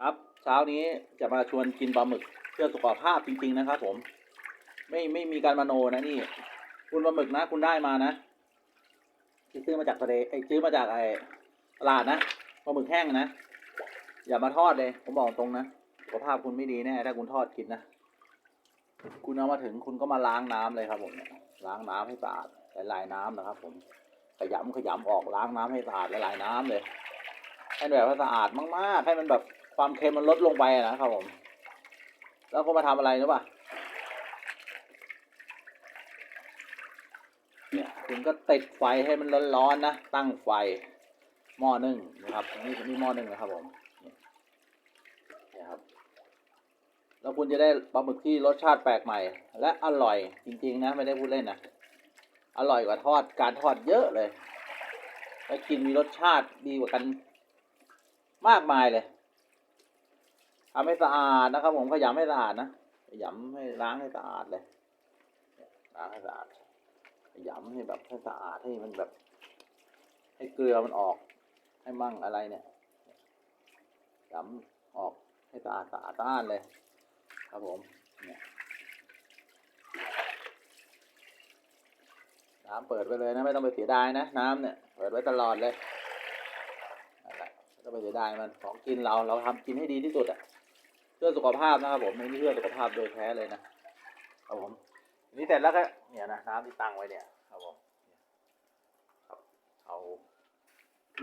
ครับ เช้านี้จะมาชวนกินปลาหมึกเพื่อสุขภาพจริง ๆ นะครับ ผม ไม่ไม่มีการมโนนะนี่ คุณปลาหมึกนะ คุณได้มานะซื้อมาจากทะเลไอ้ซื้อมาจากไอ้ตลาดนะปลาหมึกแห้งนะอย่ามาทอดเลย ผมบอกตรงนะสุขภาพคุณไม่ดีแน่ถ้าคุณทอดกินนะคุณเอามาถึงคุณก็มาล้างน้ำเลยครับผมล้างน้ำให้สะอาดหลายๆน้ำนะครับ ผมขยำขยำออกล้างน้ำให้สะอาดหลายๆน้ำเลยให้แบบว่าสะอาดมากๆให้มันแบบ ความเค็มมันลดลงไปนะครับผม แล้วก็มาทำอะไรรู้ป่ะเนี่ยคุณก็ติดไฟให้มันร้อนๆนะ ตั้งไฟหม้อนึ่งนะครับนี่นี่หม้อนึ่งนะครับผมนี่ครับ แล้วคุณจะได้ปลาหมึกที่รสชาติแปลกใหม่ และอร่อยจริงๆนะไม่ได้พูดเล่นนะอร่อยกว่าทอดการทอดเยอะเลยและกินมีรสชาติดีกว่ากันมากมายเลย ทำให้สะอาดนะครับ ผมขยำให้สะอาดนะขยำให้ล้างให้สะอาดเลยล้างให้สะอาดขยำให้แบบให้สะอาดให้มันแบบ ให้เกลือมันออก ให้มั่งอะไรเนี่ยขยำออกให้สะอาดสะอาดสะอาดเลย ครับผมเนี่ยน้ำเปิดไปเลยนะไม่ต้องไปเสียดายนะน้ำเนี่ย เปิดไว้ตลอดเลยนั่นแหละไม่ต้องไปเสียดายมันของกินเราเราทำกินให้ดีที่สุดอะ เพื่อสุขภาพนะครับผมไม่นี่เพื่อสุขภาพโดยแท้เลยนะครับผมนนี้เสร็จแล้วก็เนี่ยนะน้ำที่ตั้งไว้เนี่ยครับผมเนี่ยครับเอา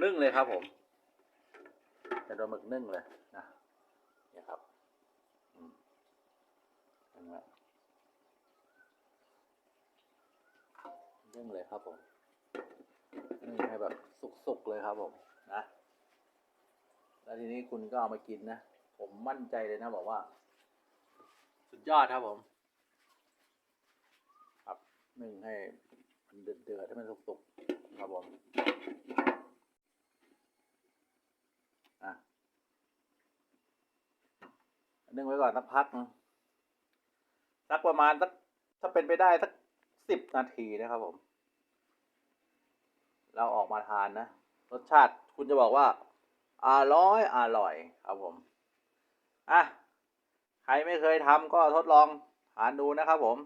นึ่งเลยครับผมเป็นตัวหมึกนึ่งเลยนะเนี่ยครับอืมนึ่งไว้นึ่งเลยครับผมนึ่งให้แบบสุกๆเลยครับผมนะ แล้วทีนี้คุณก็เอามากินนะ ผมมั่นใจเลยนะบอกว่า สุดยอดครับผม ครับนึ่งให้มันเดือดเดือดให้มันสุกๆครับผมอะนึ่งไว้ก่อนสักพักนึงสักประมาณสักถ้าเป็นไปได้สักสิบนาทีนะครับผม เราออกมาทานนะ รสชาติคุณจะบอกว่าอร่อยอร่อยครับผม อะใครไม่เคยทำก็ทดลองทานดูนะครับผม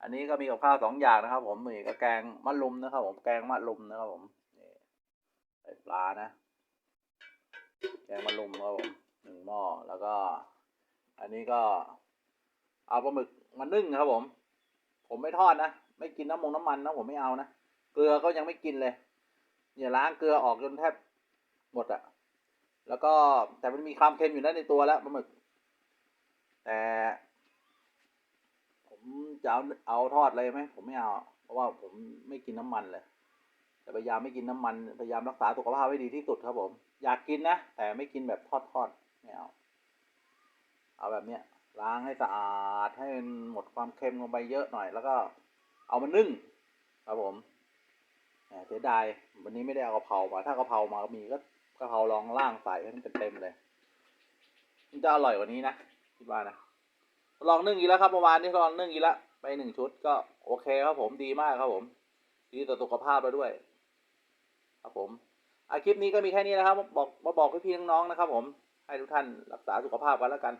อันนี้ก็มีกับข้าวสองอย่างนะครับ ผมนี่ก็แกงมะลุมนะครับ ผมแกงมะลุมนะครับผมใส่ปลานะ แกงมะลุมครับผมหนึ่งหม้อแล้วก็ อันนี้ก็ เอาปลาหมึกมานึ่งครับผม ผมไม่ทอดนะไม่กินน้ำมงน้ำมันนะผมไม่เอานะเกลือก็ยังไม่กินเลยเนี่ยล้างเกลือออกจนแทบหมดอะ แล้วก็แต่มันมีความเค็มอยู่ในตัวแล้วปลาหมึก แต่ผมจะเอาเอาทอดเลยไหมผมไม่เอา เพราะว่าผมไม่กินน้ำมันเลยแต่พยายามไม่กินน้ำมันพยายามรักษาสุขภาพไว้ดีที่สุดครับผม อยากกินนะแต่ไม่กินแบบทอดทอดไม่เอาเอาแบบเนี้ยล้างให้สะอาดให้มันหมดความเค็มลงไปเยอะหน่อย แล้วก็เอามานึ่งครับผมเสียดายวันนี้ไม่ได้เอากะเพรามา ถ้ากะเพรามามีก็ะเพราลองล่างใส่ให้มันเต็มๆเลยมันจะอร่อยกว่านี้นะคิดว่านะลองนึ่งอีกแล้วครับเมื่อวานนี้ลองนึ่งอีกแล้วไปหนึ่งชุดก็โอเคครับผมดีมากครับผมดีต่อสุขภาพเราด้วย ครับผมอาคลิปนี้ก็มีแค่นี้นะครับ บอกมาบอกพี่ๆน้องๆนะครับ ผมให้ทุกท่านรักษาสุขภาพกันแล้วกัน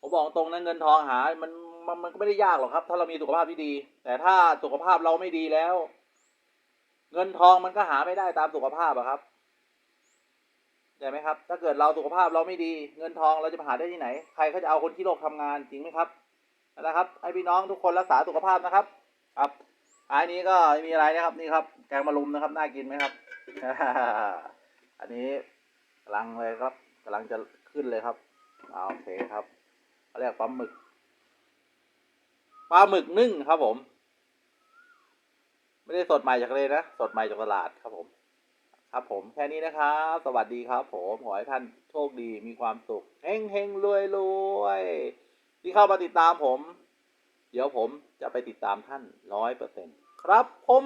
ผมบอกตรงนะเงินทองหา มันมันมันก็ไม่ได้ยากหรอกครับ ถ้าเรามีสุขภาพที่ดี แต่ถ้าสุขภาพเราไม่ดีแล้ว เงินทองมันก็หาไม่ได้ตามสุขภาพอะครับ ใช่ไหมครับ ถ้าเกิดเราสุขภาพเราไม่ดีเงินทองเราจะมาหาได้ที่ไหน ใครเขาจะเอาคนที่โลกทำงานจริงไหมครับนะครับให้พี่น้องทุกคนรักษาสุขภาพนะครับ ครับอันนี้ก็ไม่มีอะไรนะครับนี่ครับแกงมะรุมนะครับน่ากินไหมครับ อันนี้กำลังเลยครับกำลังจะขึ้นเลยครับอโอเคครับเขาเรียกปลาหมึกปลาหมึกนึ่งครับผม ไม่ได้สดใหม่จากเลยนะ สดใหม่จากตลาดครับผม ครับผมแค่นี้นะครับ สวัสดีครับผมขอให้ท่านโชคดีมีความสุขเฮงเฮงรวยรวยที่เข้ามาติดตามผม เดี๋ยวผมจะไปติดตามท่านร้อยเปอร์เซ็นครับผม